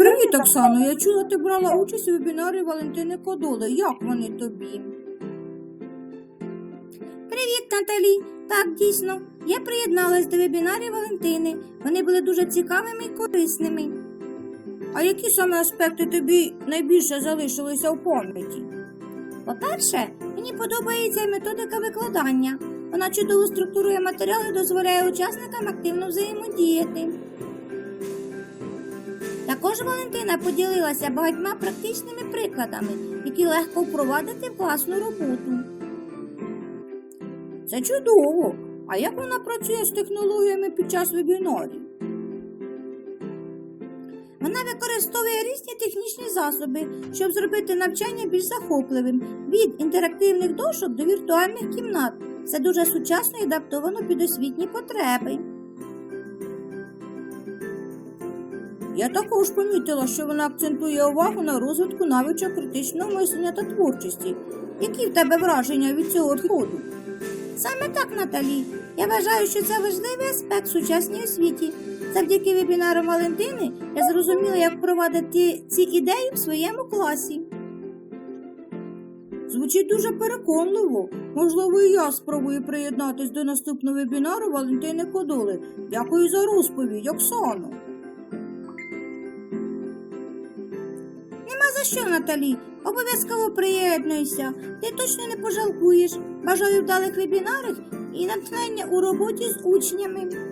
Привіт, Оксано. Я чула, ти брала участь у вебінарі Валентини Кодоли. Як вони тобі? Привіт, Наталі. Так, дійсно. Я приєдналась до вебінарів Валентини. Вони були дуже цікавими і корисними. А які саме аспекти тобі найбільше залишилися в пам'яті? По-перше, мені подобається методика викладання. Вона чудово структурує матеріал і дозволяє учасникам активно взаємодіяти. Також Валентина поділилася багатьма практичними прикладами, які легко впровадити в класну роботу. Це чудово. А як вона працює з технологіями під час вебінарів? Вона використовує різні технічні засоби, щоб зробити навчання більш захопливим від інтерактивних дошок до віртуальних кімнат. Це дуже сучасно і адаптовано під освітні потреби. Я також помітила, що вона акцентує увагу на розвитку навичок критичного мислення та творчості. Які в тебе враження від цього підходу? Саме так, Наталі. Я вважаю, що це важливий аспект в сучасній освіті. Завдяки вебінарам Валентини я зрозуміла, як впровадити ці ідеї в своєму класі. Звучить дуже переконливо. Можливо, і я спробую приєднатись до наступного вебінару Валентини Кодоли. Дякую за розповідь, Оксано. За що, Наталі. Обов'язково приєднуйся. Ти точно не пожалкуєш. Бажаю вдалих вебінарів і натхнення у роботі з учнями.